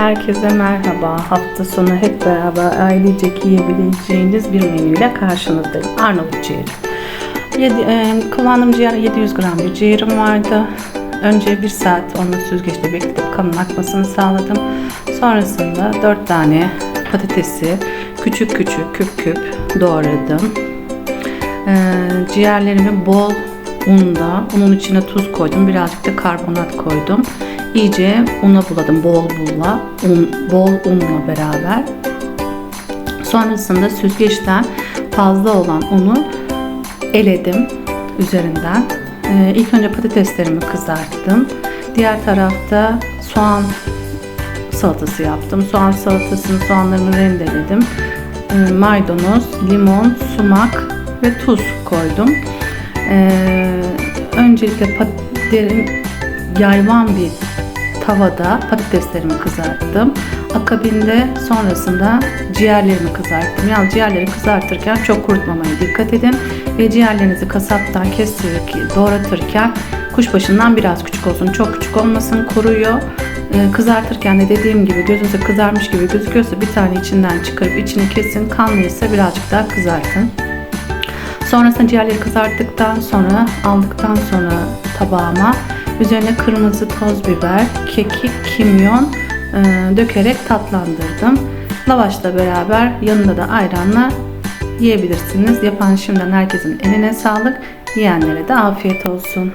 Herkese merhaba. Hafta sonu hep beraber ailecek yiyebileceğiniz bir menüyle karşınızdayım. Arnavut ciğeri. Yedi, e, kullandığım ciğer 700 gram bir ciğerim vardı. Önce bir saat onu süzgeçte bekletip kanın akmasını sağladım. Sonrasında 4 tane patatesi küçük küçük küp küp doğradım. E, ciğerlerimi bol unda, unun içine tuz koydum. Birazcık da karbonat koydum. İyice una buladım bol bulla, un, bol unla beraber. Sonrasında süzgeçten fazla olan unu eledim üzerinden. Ee, ilk önce patateslerimi kızarttım. Diğer tarafta soğan salatası yaptım. Soğan salatasını soğanlarını rendeledim. Ee, maydanoz, limon, sumak ve tuz koydum. Ee, öncelikle patateslerin yayvan bir tavada patateslerimi kızarttım. Akabinde sonrasında ciğerlerimi kızarttım. Yani ciğerleri kızartırken çok kurutmamaya dikkat edin. Ve ciğerlerinizi kasaptan kestirip doğratırken kuşbaşından biraz küçük olsun. Çok küçük olmasın kuruyor. Ee, kızartırken de dediğim gibi gözünüze kızarmış gibi gözüküyorsa bir tane içinden çıkarıp içini kesin. Kanlıysa birazcık daha kızartın. Sonrasında ciğerleri kızarttıktan sonra aldıktan sonra tabağıma üzerine kırmızı toz biber, kekik, kimyon e, dökerek tatlandırdım. Lavaşla beraber yanında da ayranla yiyebilirsiniz. Yapan şimdiden herkesin eline sağlık. Yiyenlere de afiyet olsun.